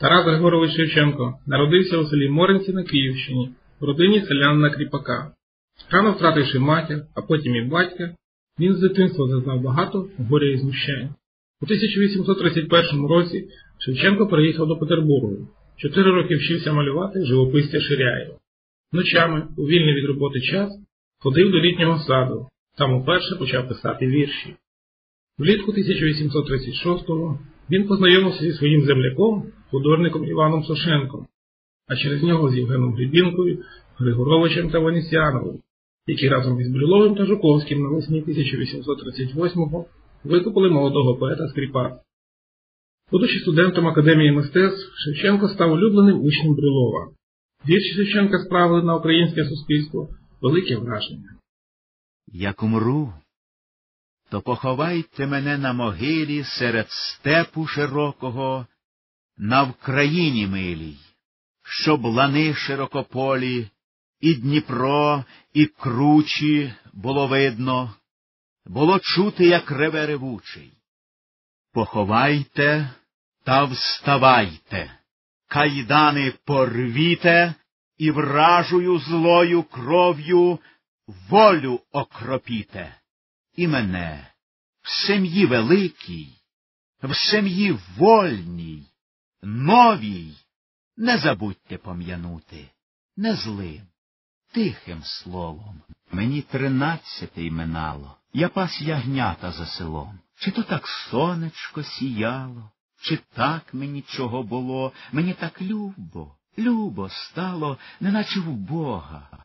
Тарас Григорович Шевченко народився у селі Моринці на Київщині, в родині селянина Кріпака. Рано втративши матір, а потім і батька, він з дитинства зазнав багато горя і знущань. У 1831 році Шевченко переїхав до Петербургу. Чотири роки вчився малювати живописця Ширяєва. Ночами, у вільний від роботи час, ходив до літнього саду, там уперше почав писати вірші. Влітку 1836-го він познайомився зі своїм земляком, художником Іваном Сошенком, а через нього з Євгеном Гребінкою, Григоровичем та Ванісяновим, які разом із Брюловим та Жуковським навесні 1838-го викупили молодого поета Скріпа. Будучи студентом Академії мистецтв, Шевченко став улюбленим учнем Брюлова. Вірші Шевченка справили на українське суспільство велике враження. Як умру, то поховайте мене на могилі серед степу широкого, на Вкраїні милій, щоб лани широкополі, і Дніпро, і кручі було видно, було чути, як реве ревучий. Поховайте та вставайте, кайдани порвіте і вражую злою кров'ю волю окропіте. І мене в сім'ї великій, в сім'ї вольній, новій, не забудьте пом'янути, не злим, тихим словом. Мені тринадцяте минало, я пас ягнята за селом. Чи то так сонечко сіяло, чи так мені чого було, мені так любо, любо стало, неначе в Бога.